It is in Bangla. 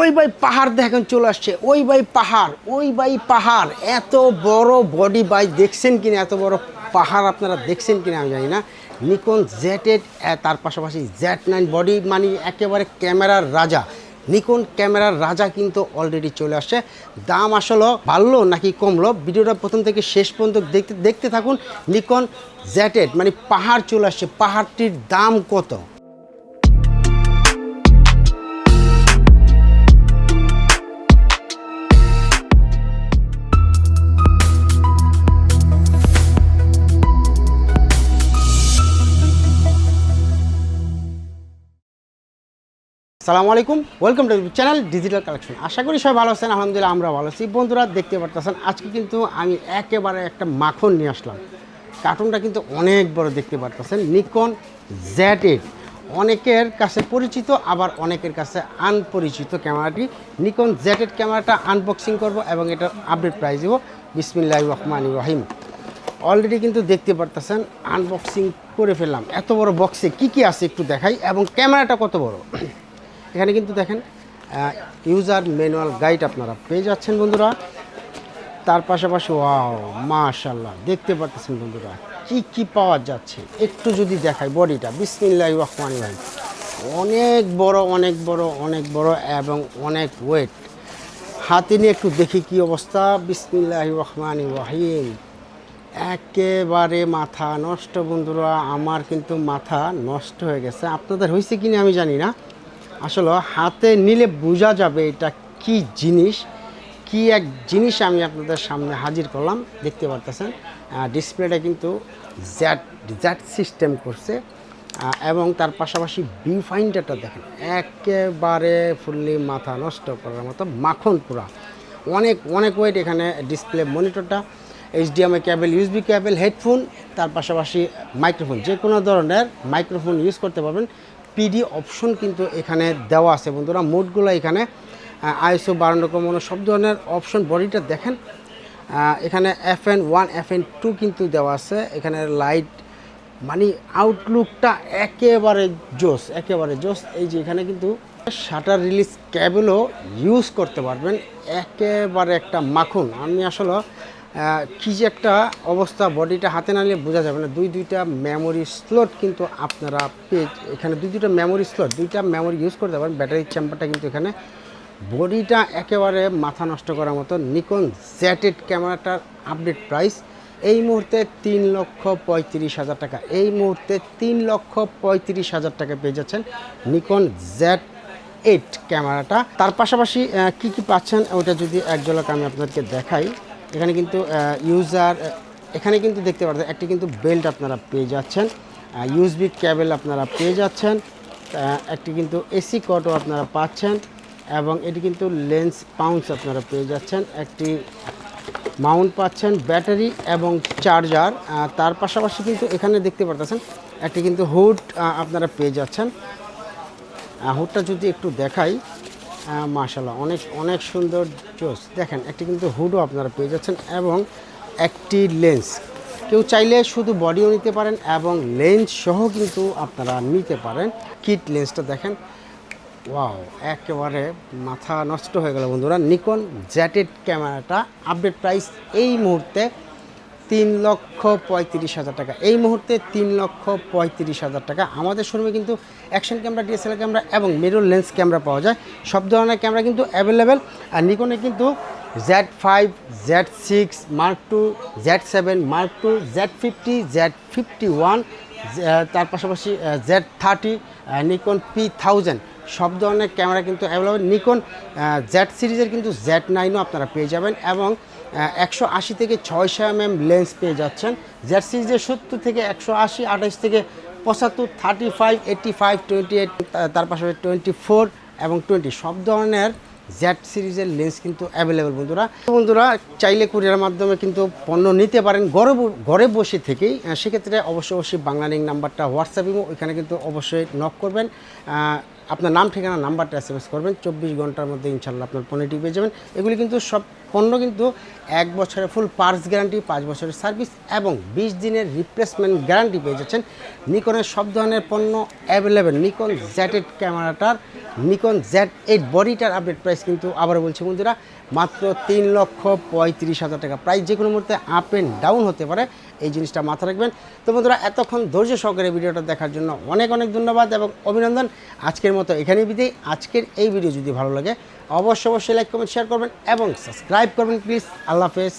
ওই ভাই পাহাড় দেখেন চলে আসছে। ওই ভাই পাহাড়, ওই ভাই পাহাড়। এত বড় বডি বাই দেখছেন কিনা, এত বড় পাহাড় আপনারা দেখছেন কিনা আমি জানি না। নিকন এইট তার পাশাপাশি জেড নাইন বডি মানে একেবারে ক্যামেরার রাজা। নিকন ক্যামেরার রাজা কিন্তু অলরেডি চলে আসছে। দাম আসলে বাড়লো নাকি কমলো? ভিডিওটা প্রথম থেকে শেষ পর্যন্ত দেখতে দেখতে থাকুন। নিকন এইট মানে পাহাড় চলে আসছে। পাহাড়টির দাম কত? সালামু আলাইকুম। Welcome to channel digital collection আশা করি সবাই ভালো আছেন, আলহামদুলিল্লাহ আমরা ভালো আছি। বন্ধুরা, দেখতে পারতেছেন, আজকে কিন্তু আমি একেবারে একটা মাখন নিয়ে আসলাম। কার্টুনটা কিন্তু অনেক বড় দেখতে পারতেছেন, নিকন জেড এইট অনেকের কাছে পরিচিত, আবার অনেকের কাছে আনপরিচিত ক্যামেরাটি। নিকন এইট ক্যামেরাটা আনবক্সিং করব এবং এটার আপডেট প্রাইস দেবো। বিসমিল্লাহ রহমান রহিম। অলরেডি কিন্তু দেখতে পারতেছেন আনবক্সিং করে ফেললাম। এত বড় বক্সে কি কি আছে একটু দেখাই, এবং ক্যামেরাটা কত বড়? এখানে কিন্তু দেখেন ইউজার ম্যানুয়াল গাইড আপনারা পেয়ে যাচ্ছেন বন্ধুরা। তার পাশাপাশি, ওয়াও মাশাল্লাহ দেখতে পারতেছেন বন্ধুরা, কি কি পাওয়া যাচ্ছে। একটু যদি দেখাই বডিটা বিসমিল্লাহ রহমান ভাই অনেক বড় অনেক বড় অনেক বড় এবং অনেক ওয়েট হাতে নিয়ে একটু দেখি কি অবস্থা। বিসমিল্লাহ রহমান রহিম। একেবারে মাথা নষ্ট বন্ধুরা, আমার কিন্তু মাথা নষ্ট হয়ে গেছে। আপনাদের হয়েছে কি না আমি জানি না। আসলে হাতে নিলে বোঝা যাবে এটা কি জিনিস, কি এক জিনিস আমি আপনাদের সামনে হাজির করলাম, দেখতে পারতেছেন। ডিসপ্লেটা কিন্তু জ্যাট জ্যাট সিস্টেম করছে। এবং তার পাশাপাশি ভিউ ফাইন্ডারটা দেখেন, একেবারে ফুললি মাথা নষ্ট করার মতো, মাখন পুরা। অনেক অনেক ওয়েট এখানে display মনিটরটা HDMI cable USB cable headphone তার পাশাপাশি মাইক্রোফোন যে কোনো ধরনের মাইক্রোফোন ইউজ করতে পারবেন। পিডি অপশন কিন্তু এখানে দেওয়া আছে। বন্ধুরা মোডগুলো এখানে আইএসও বারান্ন কমানো সব ধরনের অপশন বডিটা দেখেন। এখানে F N one F N two কিন্তু দেওয়া আছে। এখানে লাইট মানে আউটলুকটা একেবারে জোস একেবারে জোস। এই যে এখানে কিন্তু শাটার রিলিজ ক্যাবেলও ইউজ করতে পারবেন। একেবারে একটা মাখন। আমি আসলে কি যে একটা অবস্থা বডিটা হাতে না নিলে বোঝা যাবে না। দুই দুইটা মেমোরি স্লট কিন্তু আপনারা পেয়ে এখানে দুই দুইটা মেমোরি স্লট দুইটা মেমোরি ইউজ করতে পারেন। ব্যাটারি চেম্বারটা কিন্তু এখানে। বডিটা একেবারে মাথা নষ্ট করার মতো নিকন জ্যাটেড ক্যামেরাটার আপডেট প্রাইস এই মুহূর্তে তিন লক্ষ পঁয়ত্রিশ হাজার টাকা। এই মুহূর্তে তিন লক্ষ পঁয়ত্রিশ হাজার টাকা পেয়ে যাচ্ছেন নিকন জ্যাট এইট ক্যামেরাটা তার পাশাপাশি কি কি পাচ্ছেন ওটা যদি এক আমি আপনাদেরকে দেখাই। এখানে কিন্তু ইউজার এখানে কিন্তু দেখতে পাচ্ছেন একটি কিন্তু বেল্ট আপনারা পেয়ে যাচ্ছেন। ইউএসবি ক্যাবেল আপনারা পেয়ে যাচ্ছেন। একটি কিন্তু এসি কটও আপনারা পাচ্ছেন এবং এটি কিন্তু লেন্স পাউন্স আপনারা পেয়ে যাচ্ছেন। একটি মাউন্ট পাচ্ছেন ব্যাটারি এবং চার্জার তার পাশাপাশি কিন্তু এখানে দেখতে পারতেছেন, একটি কিন্তু হুড আপনারা পেয়ে যাচ্ছেন। হুডটা যদি একটু দেখাই মাশাল্লাহ অনেক অনেক সুন্দর জোস। দেখেন, একটি কিন্তু হুডও আপনারা পেয়ে যাচ্ছেন এবং একটি লেন্স। কেউ চাইলে শুধু বডিও নিতে পারেন এবং লেন্স সহ কিন্তু আপনারা নিতে পারেন। কিট লেন্সটা দেখেন। ওয়াও, একেবারে মাথা নষ্ট হয়ে গেল বন্ধুরা। নিকন জ্যাটেড ক্যামেরাটা আপডেট প্রাইস এই মুহূর্তে তিন লক্ষ পঁয়ত্রিশ হাজার টাকা। এই মুহূর্তে তিন লক্ষ পঁয়ত্রিশ হাজার টাকা। আমাদের শোরুমে কিন্তু অ্যাকশন ক্যামেরা ডিএসএলআর ক্যামেরা এবং মিরর লেন্স ক্যামেরা পাওয়া যায়। সব ধরনের ক্যামেরা কিন্তু অ্যাভেলেবেল আর নিকনে কিন্তু Z five Z six mark two Z seven mark two Z fifty Z fifty one তার পাশাপাশি Z thirty Nikon P thousand সব ধরনের ক্যামেরা কিন্তু অ্যাভেলেবেল নিকন জেড সিরিজের কিন্তু জেড নাইনও আপনারা পেয়ে যাবেন এবং একশো আশি থেকে ছয়শো এম এম লেন্স পেয়ে যাচ্ছেন। জেড সিরিজের সত্তর থেকে একশো আশি, আঠাশ থেকে পঁচাত্তর thirty five eighty five twenty eight তার পাশাপাশি টোয়েন্টি ফোর এবং টোয়েন্টি সব ধরনের জেড সিরিজের লেন্স কিন্তু অ্যাভেলেবেল বন্ধুরা। বন্ধুরা, চাইলে কুরিয়ার মাধ্যমে কিন্তু পণ্য নিতে পারেন। ঘরে ঘরে বসে থেকেই সেক্ষেত্রে অবশ্যই অবশ্যই বাংলা লিঙ্ক নাম্বারটা হোয়াটসঅ্যাপ এবং ওইখানে কিন্তু অবশ্যই নক করবেন। আপনার নাম, ঠিকানা, নাম্বারটা এস এম এস করবেন। চব্বিশ ঘণ্টার মধ্যে ইনশাল্লাহ আপনার পণ্যটি পেয়ে যাবেন। এগুলি কিন্তু সব পণ্য কিন্তু এক বছরের ফুল পার্টস গ্যারান্টি পাঁচ বছরের সার্ভিস এবং বিশ দিনের রিপ্লেসমেন্ট গ্যারান্টি পেয়ে যাচ্ছেন। নিকনের সব ধরনের পণ্য অ্যাভেলেবেল নিকন জ্যাট এইট ক্যামেরাটার, নিকন জ্যাট এইট বডিটার আপডেট প্রাইস কিন্তু আবারও বলছি বন্ধুরা, মাত্র তিন লক্ষ পঁয়ত্রিশ হাজার টাকা। প্রাইস যে কোনো মুহূর্তে আপ অ্যান্ড ডাউন হতে পারে, এই জিনিসটা মাথা রাখবেন। তো বন্ধুরা, এতক্ষণ ধৈর্য সহকারে ভিডিওটা দেখার জন্য অনেক অনেক ধন্যবাদ এবং অভিনন্দন। আজকের মতো এখানেই বিদেই আজকের এই ভিডিও যদি ভালো লাগে, অবশ্যই অবশ্যই লাইক কমেন্ট শেয়ার করবেন এবং সাবস্ক্রাইব করবেন প্লিজ আল্লাহ হাফেজ।